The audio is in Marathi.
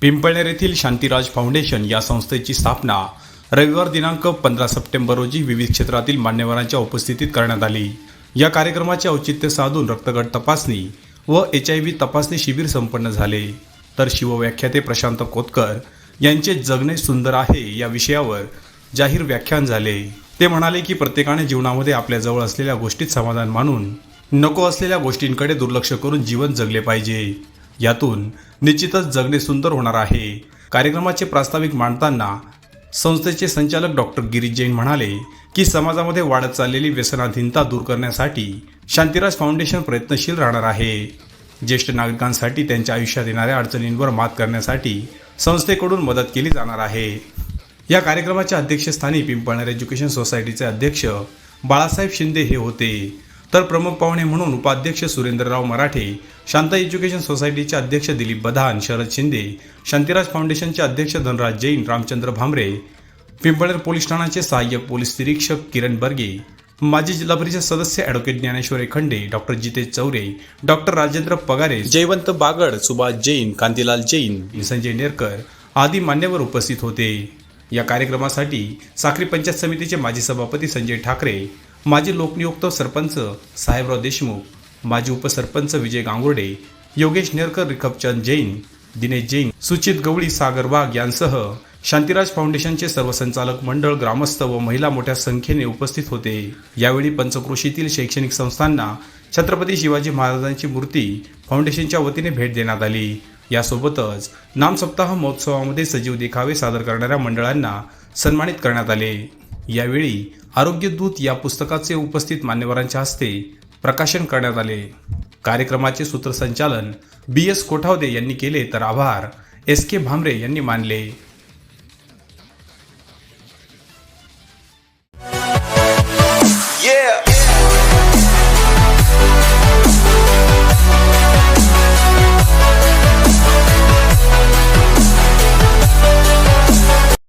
पिंपळनेर येथील शांतीराज फाउंडेशन या संस्थेची स्थापना रविवार दिनांक पंधरा सप्टेंबर रोजी विविध क्षेत्रातील मान्यवरांच्या उपस्थितीत करण्यात आली. या कार्यक्रमाचे औचित्य साधून रक्तगट तपासणी व एच आय व्ही तपासणी शिबिर संपन्न झाले. तर शिवव्याख्याते प्रशांत कोतकर यांचे जगणे सुंदर आहे या विषयावर जाहीर व्याख्यान झाले. ते म्हणाले की प्रत्येकाने जीवनामध्ये आपल्या जवळ असलेल्या गोष्टीत समाधान मानून नको असलेल्या गोष्टींकडे दुर्लक्ष करून जीवन जगले पाहिजे. यातून निश्चितच जगणे सुंदर होणार आहे. कार्यक्रमाचे प्रास्ताविक मांडताना संस्थेचे संचालक डॉक्टर गिरीश जैन म्हणाले की समाजामध्ये वाढत चाललेली व्यसनाधीनता दूर करण्यासाठी शांतिराज फाउंडेशन प्रयत्नशील राहणार आहे. ज्येष्ठ नागरिकांसाठी त्यांच्या आयुष्यात येणाऱ्या अडचणींवर मात करण्यासाठी संस्थेकडून मदत केली जाणार आहे. या कार्यक्रमाच्या अध्यक्षस्थानी पिंपळनेर एज्युकेशन सोसायटीचे अध्यक्ष बाळासाहेब शिंदे हे होते. तर प्रमुख पाहुणे म्हणून उपाध्यक्ष सुरेंद्रराव मराठे शांता एज्युकेशन सोसायटीचे अध्यक्ष दिलीप बधान शरद शिंदे शांतिराज फाउंडेशनचे अध्यक्ष धनराज जैन रामचंद्र भांबरे पिंपळेर पोलीस ठाण्याचे सहाय्यक पोलीस निरीक्षक किरण बर्गे माजी जिल्हा परिषद सदस्य advocate Dnyaneshwar Khande doctor Jitesh Chaure doctor Rajendra Pagare Jaywant Bagad Subhash Jain Kantilal Jain Sanjay Nerkar आदी मान्यवर उपस्थित होते. या कार्यक्रमासाठी साखरी पंचायत समितीचे माजी सभापती संजय ठाकरे माजी लोकनियुक्त सरपंच साहेबराव देशमुख माजी उपसरपंच विजय गांगुर्डे योगेश नेरकर रिखबचंद जैन दिनेश जैन सुचित गवळी सागर वाघ यांसह शांतिराज फाउंडेशनचे सर्व संचालक मंडळ ग्रामस्थ व महिला मोठ्या संख्येने उपस्थित होते. यावेळी पंचक्रोशीतील शैक्षणिक संस्थांना छत्रपती शिवाजी महाराजांची मूर्ती फाउंडेशनच्या वतीने भेट देण्यात आली. यासोबतच नामसप्ताह महोत्सवामध्ये सजीव देखावे सादर करणाऱ्या मंडळांना सन्मानित करण्यात आले. यावेळी आरोग्य दूत या पुस्तकाचे उपस्थित मान्यवरांच्या हस्ते प्रकाशन करण्यात आले. कार्यक्रमाचे सूत्रसंचालन बी एस कोठावदे यांनी केले तर आभार. एस के भामरे यांनी मानले.